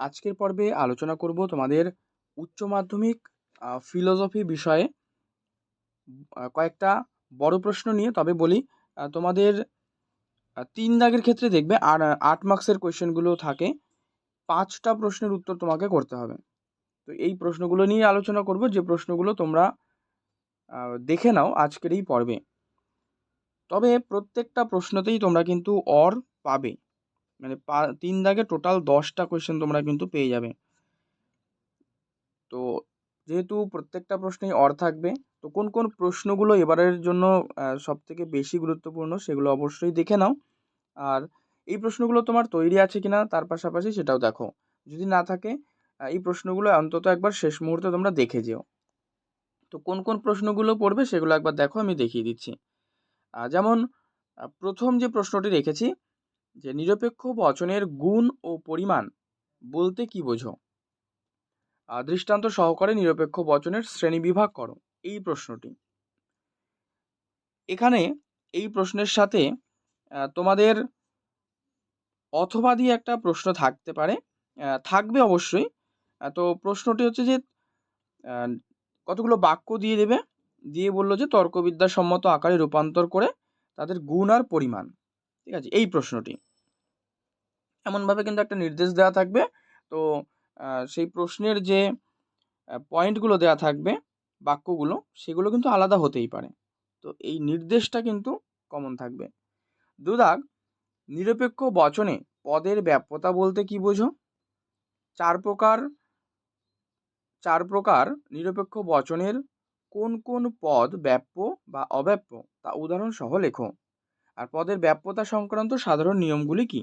আজকের পর্বে আলোচনা করব তোমাদের উচ্চ মাধ্যমিক ফিলোজফি বিষয়ে। কয়েকটা বড় প্রশ্ন নিয়ে তবে বলি তোমাদের তিন দাগের ক্ষেত্রে দেখবে আর, আট মার্কসের কোয়েশ্চেনগুলো থাকে। পাঁচটা প্রশ্নের উত্তর তোমাকে করতে হবে। তো এই প্রশ্নগুলো নিয়ে আলোচনা করব, যে প্রশ্নগুলো তোমরা দেখে নাও আজকের এই পর্বে। তবে প্রত্যেকটা প্রশ্নতেই তোমরা কিন্তু অর পাবে। মানে তিন দাগে টোটাল দশটা কোয়েশ্চেন তোমরা কিন্তু পেয়ে যাবে। তো যেহেতু প্রত্যেকটা প্রশ্নেই অর থাকবে, তো কোন কোন প্রশ্নগুলো এবারের জন্য সব থেকে বেশি গুরুত্বপূর্ণ সেগুলো অবশ্যই দেখে নাও। আর এই প্রশ্নগুলো তোমার তৈরি আছে কিনা তার পাশাপাশি সেটাও দেখো। যদি না থাকে এই প্রশ্নগুলো অন্তত একবার শেষ মুহূর্তে তোমরা দেখে যেও। তো কোন কোন প্রশ্নগুলো পড়বে সেগুলো একবার দেখো, আমি দেখিয়ে দিচ্ছি। যেমন প্রথম যে প্রশ্নটি রেখেছি যে নিরপেক্ষ বচনের গুণ ও পরিমাণ বলতে কি বোঝো? দৃষ্টান্ত সহকারে নিরপেক্ষ বচনের শ্রেণীবিভাগ করো, এই প্রশ্নটি। এখানে এই প্রশ্নের সাথে তোমাদের অথবা দিয়ে একটা প্রশ্ন থাকতে পারে থাকবে অবশ্যই। তো প্রশ্নটি হচ্ছে যে কতগুলো বাক্য দিয়ে দেবে? দিয়ে বলল যে, তর্কবিদ্যাসম্মত আকারে রূপান্তর করে তাদের গুণ আর পরিমাণ। ঠিক আছে, এই প্রশ্নটি। এমনভাবে কিন্তু একটা নির্দেশ দেওয়া থাকবে। তো সেই প্রশ্নের যে পয়েন্টগুলো দেওয়া থাকবে, বাক্যগুলো, সেগুলো কিন্তু আলাদা হতেই পারে। তো এই নির্দেশটা কিন্তু কমন থাকবে। দুদাগ, নিরপেক্ষ বচনে পদের ব্যাপ্যতা বলতে কি বোঝো? চার প্রকার চার প্রকার নিরপেক্ষ বচনের কোন কোন পদ ব্যাপ্য বা অব্যাপ্য, তা উদাহরণ সহ লেখো। আর পদের ব্যাপ্যতা সংক্রান্ত সাধারণ নিয়মগুলি কি?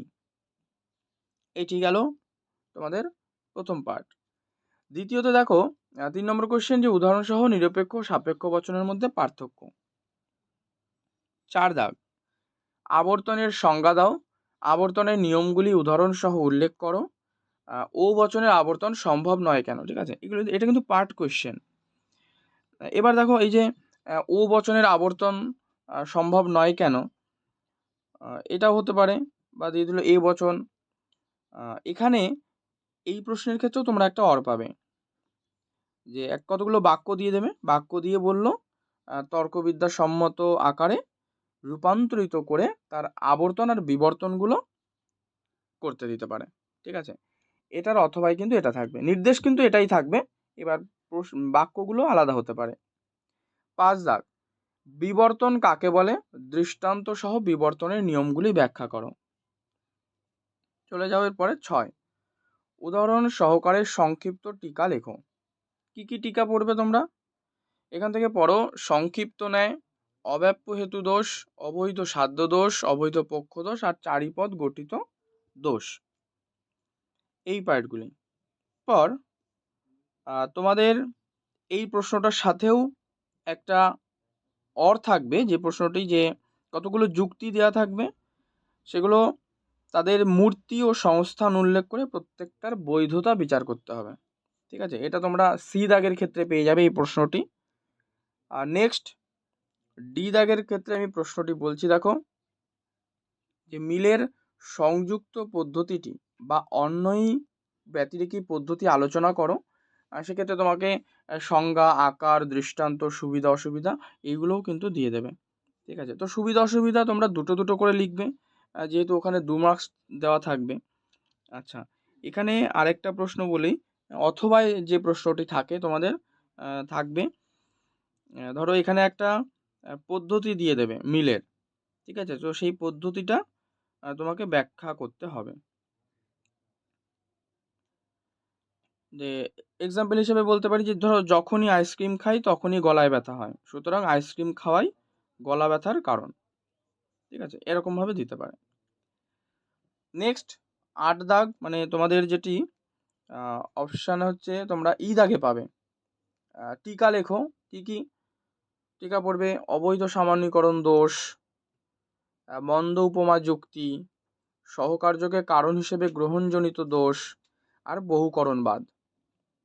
এটি গেল তোমাদের প্রথম পার্ট দ্বিতীয়ত দেখো তিন নম্বর কোশ্চেন যে উদাহরণসহ নিরপেক্ষ সাপেক্ষ বচনের মধ্যে পার্থক্য। চার দাগ। আবর্তনের সংজ্ঞা দাও। আবর্তনের নিয়মগুলি উদাহরণসহ উল্লেখ করো। ও বচনের আবর্তন সম্ভব নয় কেন? ঠিক আছে? এগুলো এটা কিন্তু পার্ট কোয়েশ্চেন এবার দেখো এই যে ও বচনের আবর্তন সম্ভব নয় কেন? এটাও হতে পারে। বা দিয়ে দিল এ বচন এখানে এই প্রশ্নের ক্ষেত্রেও তোমরা একটা অর পাবে। যে এক কতগুলো বাক্য দিয়ে দেবে? বাক্য দিয়ে বলল তর্কবিদ্যা সম্মত আকারে রূপান্তরিত করে তার আবর্তন আর বিবর্তনগুলো করতে দিতে পারে। ঠিক আছে? এটার অথবাই কিন্তু এটা থাকবে। নির্দেশ কিন্তু এটাই থাকবে। এবার বাক্যগুলো আলাদা হতে পারে। পাঁচ দাগ, বিবর্তন কাকে বলে? দৃষ্টান্ত সহ বিবর্তনের নিয়মগুলি ব্যাখ্যা করো। চলে যাও এরপরে ছয়। উদাহরণ সহকারে সংক্ষিপ্ত টিকা লেখো। কি কি টিকা পড়বে তোমরা? এখান থেকে পড়ো, সংক্ষিপ্ত ন্যায় অব্যাপ্য হেতু দোষ, অবৈধ সাধ্য দোষ, অবৈধ পক্ষ দোষ আর চারিপদ গঠিত দোষ। এই পার্টগুলি। পর তোমাদের এই প্রশ্নটার সাথেও একটা অর থাকবে, যে প্রশ্নটি যে কতগুলো যুক্তি দেওয়া থাকবে, সেগুলো তাদের মূর্তি ও সংস্থান উল্লেখ করে প্রত্যেকটার বৈধতা বিচার করতে হবে। ঠিক আছে? এটা তোমরা সি দাগের ক্ষেত্রে পেয়ে যাবে এই প্রশ্নটি। আর নেক্সট ডি দাগের ক্ষেত্রে আমি প্রশ্নটি বলছি, দেখো। যে মিলের সংযুক্ত পদ্ধতিটি বা অন্যই ব্যতিরেকী পদ্ধতি আলোচনা করো। সেক্ষেত্রে তোমাকে সংজ্ঞা, আকার, দৃষ্টান্ত, সুবিধা, অসুবিধা, এইগুলোও কিন্তু দিয়ে দেবে। ঠিক আছে? তো সুবিধা, অসুবিধা তোমরা দুটো দুটো করে লিখবে। যেহেতু ওখানে দু মার্কস দেওয়া থাকবে। আচ্ছা এখানে আরেকটা প্রশ্ন বলি। অথবা যে প্রশ্নটি থাকে তোমাদের থাকবে। ধরো এখানে একটা পদ্ধতি দিয়ে দেবে মিলের। ঠিক আছে? তো সেই পদ্ধতিটা তোমাকে ব্যাখ্যা করতে হবে। যে এক্সাম্পল হিসেবে বলতে পারি যে, ধরো যখনই আইসক্রিম খাই, তখনই গলায় ব্যথা হয়। সুতরাং আইসক্রিম খাওয়াই গলা ব্যথার কারণ। ঠিক আছে? এরকমভাবে দিতে পারে। নেক্সট আট দাগ মানে তোমাদের যেটি অপশান হচ্ছে তোমরা ই দাগে পাবে। টিকা লেখো, কি কি? টিকা পড়বে, অবৈধ সামান্যীকরণ দোষ মন্দ উপমা যুক্তি, সহকার্যকে কারণ হিসেবে গ্রহণজনিত দোষ, আর বহুকরণবাদ।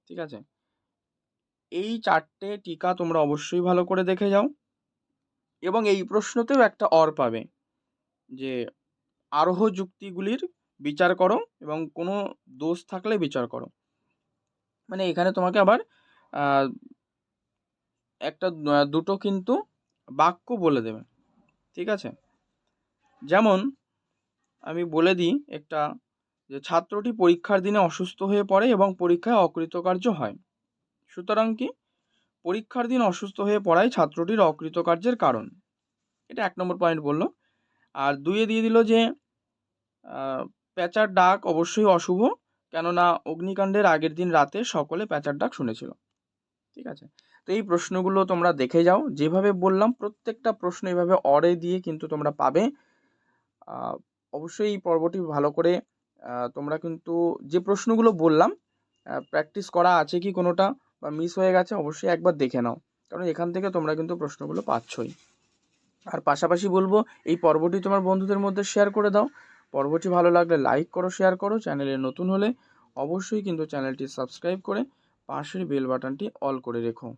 ঠিক আছে? এই চারটে টিকা তোমরা অবশ্যই ভালো করে দেখে যাও। এবং এই প্রশ্নতেও একটা অর পাবে, যে আরোহ যুক্তিগুলির বিচার করো এবং কোনো দোষ থাকলে বিচার করো। মানে এখানে তোমাকে আবার একটা দুটো কিন্তু বাক্য বলে দেবে। ঠিক আছে? যেমন আমি বলে দিই একটা যে ছাত্রটি পরীক্ষার দিনে অসুস্থ হয়ে পড়ে এবং পরীক্ষায় অকৃতকার্য হয়। সুতরাং কি? পরীক্ষার দিন অসুস্থ হয়ে পড়ায় ছাত্রটির অকৃতকার্যের কারণ। এটা এক নম্বর পয়েন্ট বলল। আর দুইয়ে দিয়ে দিল যে প্যাঁচার ডাক অবশ্যই অশুভ, কেননা অগ্নিকাণ্ডের আগের দিন রাতে সকলে প্যাঁচার ডাক শুনেছিল। ঠিক আছে? তো এই প্রশ্নগুলো তোমরা দেখে যাও। যেভাবে বললাম, প্রত্যেকটা প্রশ্ন এইভাবে অরে দিয়ে কিন্তু তোমরা পাবে। অবশ্যই এই পর্বটি ভালো করে তোমরা কিন্তু যে প্রশ্নগুলো বললাম প্র্যাকটিস করা আছে কি কোনোটা বা মিস হয়ে গেছে, অবশ্যই একবার দেখে নাও। কারণ এখান থেকে তোমরা কিন্তু প্রশ্নগুলো পাচ্ছই। আর পাশাপাশি বলব, এই পর্বটি তোমার বন্ধুদের মধ্যে শেয়ার করে দাও। পর্বটি ভালো লাগলে লাইক করো শেয়ার করো চ্যানেলে নতুন হলে অবশ্যই কিন্তু চ্যানেলটি সাবস্ক্রাইব করে পাশের বেল বাটনটি অল করে রেখো।